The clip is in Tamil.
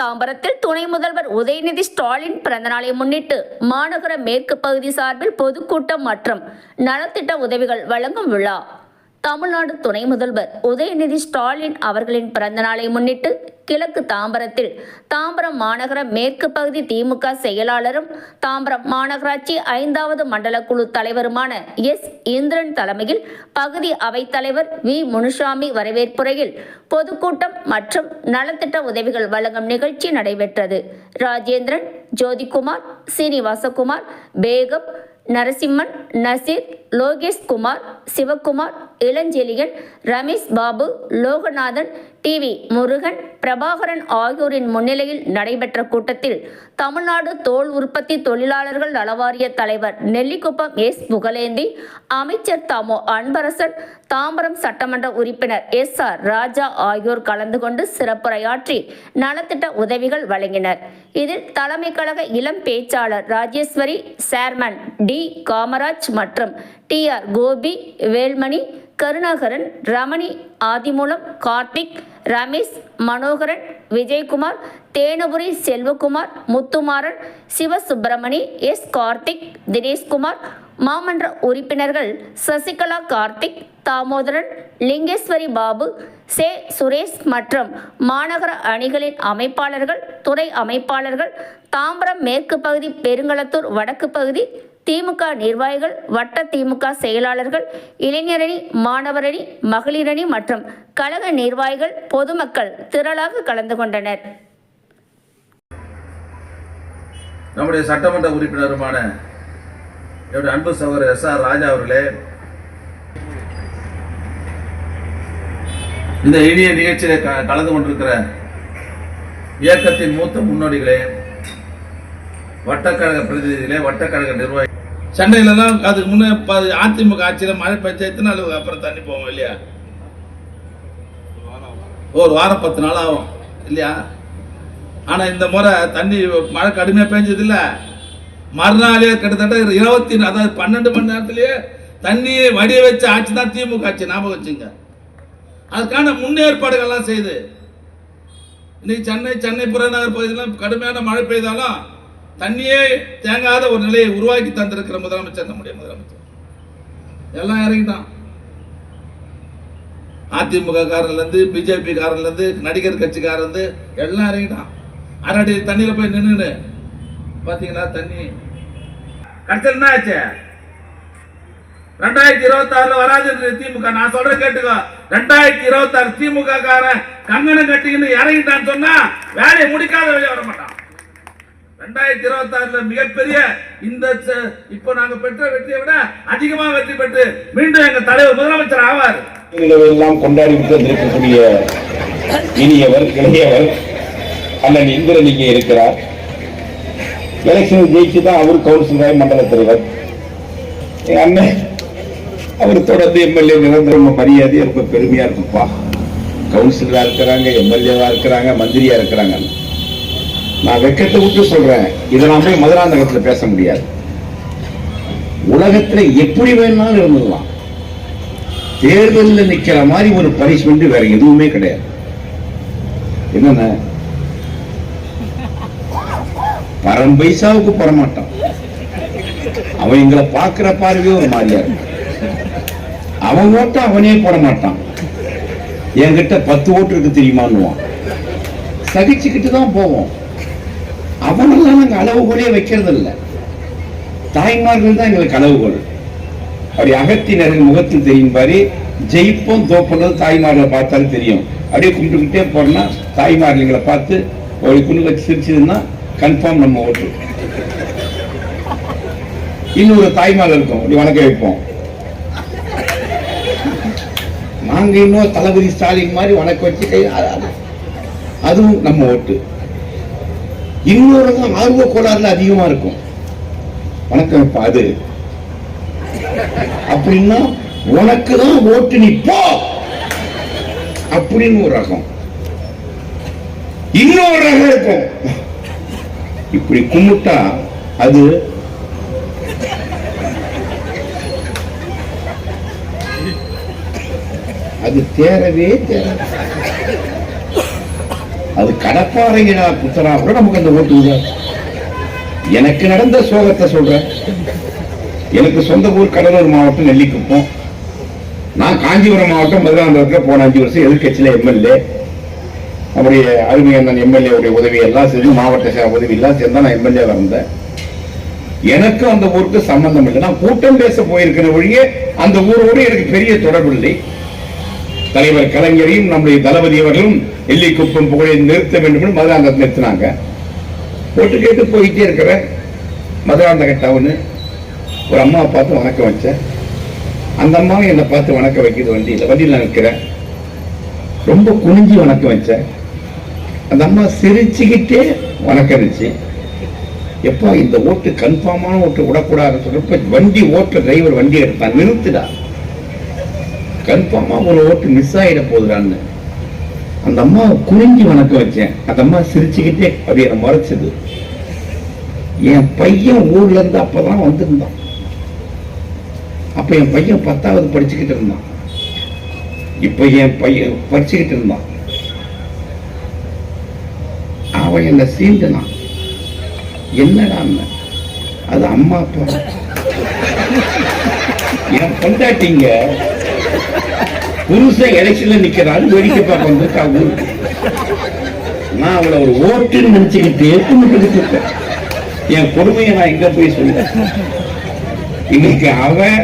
தாம்பரத்தில் துணை முதல்வர் உதயநிதி ஸ்டாலின் பிறந்தநாளை முன்னிட்டு மாநகர மேற்கு பகுதி சார்பில் பொதுக்கூட்டம் மற்றும் நலத்திட்ட உதவிகள் வழங்கும் விழா. தமிழ்நாடு துணை முதல்வர் உதயநிதி ஸ்டாலின் அவர்களின் பிறந்தநாளை முன்னிட்டு கிழக்கு தாம்பரத்தில் தாம்பரம் மாநகர மேற்கு பகுதி திமுக செயலாளரும் தாம்பரம் மாநகராட்சி ஐந்தாவது மண்டல குழு தலைவருமான எஸ் இந்திரன் தலைமையில் பகுதி அவைத்தலைவர் வி முனுசாமி வரவேற்புரையில் பொதுக்கூட்டம் மற்றும் நலத்திட்ட உதவிகள் வழங்கும் நிகழ்ச்சி நடைபெற்றது. ராஜேந்திரன் ஜோதிகுமார் சீனிவாசகுமார் பேகம் நரசிம்மன் நசீர் லோகேஷ் குமார் சிவக்குமார் இளஞ்செழியன் ரமேஷ் பாபு லோகநாதன் டிவி முருகன் பிரபாகரன் ஆகியோரின் முன்னிலையில் நடைபெற்ற கூட்டத்தில் தமிழ்நாடு தோல் உற்பத்தி தொழிலாளர்கள் நலவாரிய தலைவர் நெல்லிக்குப்பம் எஸ். புகழேந்தி அமைச்சர் தாமோ அன்பரசன் தாம்பரம் சட்டமன்ற உறுப்பினர் எஸ். ஆர். ராஜா ஆகியோர் கலந்து கொண்டு சிறப்புரையாற்றி நலத்திட்ட உதவிகள் வழங்கினர். இதில் தலைமை கழக இளம் பேச்சாளர் ராஜேஸ்வரி சேர்மன் டி. காமராஜ் மற்றும் T. R. Gopi Velmani Karunakaran Ramani Adhimoolam Karthik Ramesh Manoharan Vijayakumar Thenapuri Selvakumar Muthumaran Sivasubramani S Karthik Dineshkumar மாமன்ற உறுப்பினர்கள் சசிகலா கார்த்திக் தாமோதரன் லிங்கேஸ்வரி பாபு சே. சுரேஷ் மற்றும் மாநகர அணிகளின் அமைப்பாளர்கள் துறை அமைப்பாளர்கள் தாம்பரம் மேற்கு பகுதி பெருங்களத்தூர் வடக்கு பகுதி திமுக நிர்வாகிகள் வட்ட திமுக செயலாளர்கள் இளைஞரணி மாணவரணி மகளிரணி மற்றும் கழக நிர்வாகிகள் பொதுமக்கள் திரளாக கலந்து கொண்டனர். நம்முடைய சட்டமன்ற உறுப்பினருமான என்னுடைய அன்பு சகோதரர் எஸ் ஆர் ராஜா அவர்களே இந்த இனிய நிகழ்ச்சியில க- கலந்து கொண்டிருக்கிற இயக்கத்தின் மூத்த முன்னோடிகளே வட்டக்கழக பிரதிநிதிகளே வட்டக்கழக நிர்வாகி சென்னையிலலாம் அதுக்கு முன்னே ப- அதிமுக ஆட்சியில் மழை பெய்ச்சா எத்தனை அளவுக்கு அப்புறம் தண்ணி போவோம் இல்லையா? ஒரு வாரம் பத்து நாள் ஆகும் இல்லையா? ஆனால் இந்த முறை தண்ணி மழை கடுமையாக பெஞ்சது மறுநாளே கிட்டத்தட்ட இருபத்தி அதாவது பன்னெண்டு மணி நேரத்திலேயே தண்ணியை வடிய வச்ச ஆட்சி தான் திமுக ஆட்சி ஞாபகம் வச்சுங்க. அதுக்கான முன்னேற்பாடுகள்லாம் செய்து. இன்னைக்கு சென்னை சென்னை புறநகர் பகுதியெல்லாம் கடுமையான மழை பெய்தாலும் தண்ணியே தேங்காத ஒரு நிலையை உருவாக்கி தந்திருக்கிற முதலமைச்சர் நம்முடைய முதலமைச்சர். எல்லாம் இறங்கிட்டான். அதிமுக காரன்லேருந்து பிஜேபி காரன்லேருந்து நடிகர் கட்சிக்காரந்து எல்லாம் இறங்கிட்டான். அரடி தண்ணியில் போய் நின்று பார்த்தீங்களா தண்ணி? கடைசியில் என்ன ஆச்சு? ரெண்டாயிரத்தி இருபத்தாறுல வராது திமுக. நான் சொல்றேன் கேட்டுக்கோ. ரெண்டாயிரத்தி இருபத்தாறு திமுக காரன் கங்கணம் கட்டிக்கின்னு இறங்கிட்டான்னு சொன்னா வேலையை முடிக்காத வெளியே வர மாட்டான் ரெண்டாயிரத்தி இருபத்தாறுல மிகப்பெரிய இந்த இப்ப இப்போ நாங்க பெற்ற வெற்றியை விட அதிகமா வெற்றி பெற்று மீண்டும் எங்க தலைவர் முதலமைச்சர் ஆவார். எல்லாம் கொண்டாடி விட்டு வந்திருக்கக்கூடிய இனியவர் இளையவர் அண்ணன் இந்திரன் இங்கே இருக்கிறார். எலெக்ஷன் ஜெயிச்சு தான் அவர் கவுன்சிலராய் மண்டல தலைவர். எங்க அண்ணன் அவர் தொடர்ந்து எம்எல்ஏ நிரந்தரம் மரியாதை ரொம்ப பெருமையா இருக்குப்பா கவுன்சிலரா இருக்கிறாங்க எம்எல்ஏவா இருக்கிறாங்க மந்திரியா இருக்கிறாங்க. நான் வெக்கத்தை விட்டு சொல்றேன். இதை நான் போய் மதுராந்தகத்துல பேச முடியாது. உலகத்துல எப்படி வேணாலும் இருந்துடலாம் தேர்தலில் நிக்கிற மாதிரி ஒரு பனிஷ்மெண்ட் வேற எதுவுமே கிடையாது. என்னென்ன? பரம் பைசாவுக்கு போடமாட்டான் அவன் எங்களை பார்க்கிற பார்வையே ஒரு மாதிரியா இருக்கு. அவன் ஓட்ட அவனே போட மாட்டான் என்கிட்ட பத்து ஓட்டு இருக்கு தெரியுமான்னுவான். சகிச்சுக்கிட்டு தான் போவோம். அவனெல்லாம் நாங்கள் அளவுகோலே வைக்கிறது இல்லை தாய்மார்கள் தான் எங்களுக்கு அளவுகோல். அப்படி அகத்தினர்கள் முகத்தில் தெரியும் பாரு ஜெயிப்போம் தோப்பது தாய்மார்களை பார்த்தாலும் தெரியும். அப்படியே கும்பிட்டுக்கிட்டே போறோம்னா தாய்மார்களை பார்த்து ஒரு குண்டு வச்சு சிரிச்சதுன்னா கன்ஃபார்ம் நம்ம ஓட்டு. இன்னொரு தாய்மார் இருக்கும் அப்படி வணக்கம் வைப்போம். நாங்க இன்னும் தளபதி ஸ்டாலின் மாதிரி வணக்கம் வச்சு அதுவும் நம்ம ஓட்டு. இன்னொரு தான் ஆர்வ கோளாறுல அதிகமா இருக்கும். வணக்கம் இப்ப அது. அப்படின்னா உனக்கு தான் ஓட்டு நீ போ அப்படின்னு ஒரு ரகம். இன்னொரு ரகம் இருக்கும். இப்படி கும்பிட்டா அது அது தேரவே தேர அது கடப்பாறைகளா புத்தரா? கூட நமக்கு அந்த ஓட்டு விடாது எனக்கு நடந்த சோகத்தை சொல்றேன். எனக்கு சொந்த ஊர் கடலூர் மாவட்டம் நெல்லிக்குப்பம். நான் காஞ்சிபுரம் மாவட்டம் மதுராந்தகத்தில் போன அஞ்சு வருஷம் எதிர்கட்சியில எம்எல்ஏ. அவருடைய அருமையண்ணன் எம்எல்ஏ உடைய உதவி எல்லாம் செஞ்சு மாவட்ட சே- உதவி எல்லாம் சேர்ந்தா நான் எம்எல்ஏ வந்தேன் எனக்கும் அந்த ஊருக்கு சம்பந்தம் இல்லை. நான் கூட்டம் பேச போயிருக்கிற ஒழிய அந்த ஊரோடு எனக்கு பெரிய தொடர்பு இல்லை. தலைவர் கலைஞரையும் நம்முடைய தளபதி அவர்களும் எல்லிக்குப்பம் புகழை நிறுத்த வேண்டும் என்று மதுராந்தகத்தில் நிறுத்தினாங்க. போட்டு கேட்டு போயிட்டே இருக்கிற மதுராந்தக டவுனு ஒரு அம்மா பார்த்து வணக்கம் வச்சேன். அந்த அம்மாவும் என்னை பார்த்து வணக்கம் வைக்கிது வண்டியில். வண்டியில் நான் நிற்கிறேன். ரொம்ப குனிஞ்சு வணக்கம் வச்சேன். அந்த அம்மா சிரிச்சுக்கிட்டே வணக்கம் இருந்துச்சு. எப்பா இந்த ஓட்டு கன்ஃபார்மான ஓட்டு விடக்கூடாதுன்னு சொல்றப்ப வண்டி ஓட்டுற டிரைவர் வண்டி எடுத்தான் நிறுத்துடா. கன்ஃபார்மா ஒரு ஓட்டு மிஸ் ஆயிட போகுதுடான்னு. அந்த அம்மா குறிஞ்சி வணக்கம் வச்சேன். அந்த அம்மா சிரிச்சுக்கிட்டே அப்படி என்னை மறைச்சது. என் பையன் ஊர்ல இருந்து அப்பதான் வந்திருந்தான். அப்ப என் பையன் பத்தாவது படிச்சுக்கிட்டு இருந்தான். இப்ப என் பையன் படிச்சுக்கிட்டு இருந்தான். அவன் என்ன சீண்டுனான். என்னடா அது அம்மா அப்பா. என் பொண்டாட்டிங்க புருஷன் எலெக்ஷன்ல நிக்கிறாரு வேடிக்கை பார்க்க வந்திருக்கா ஊருக்கு நான் அவளை ஒரு ஓட்டுன்னு நினைச்சுக்கிட்டு கும்பிட்டு இருக்கேன். என் கொடுமையை நான் எங்க போய் சொல்ல இன்னைக்கு அவன்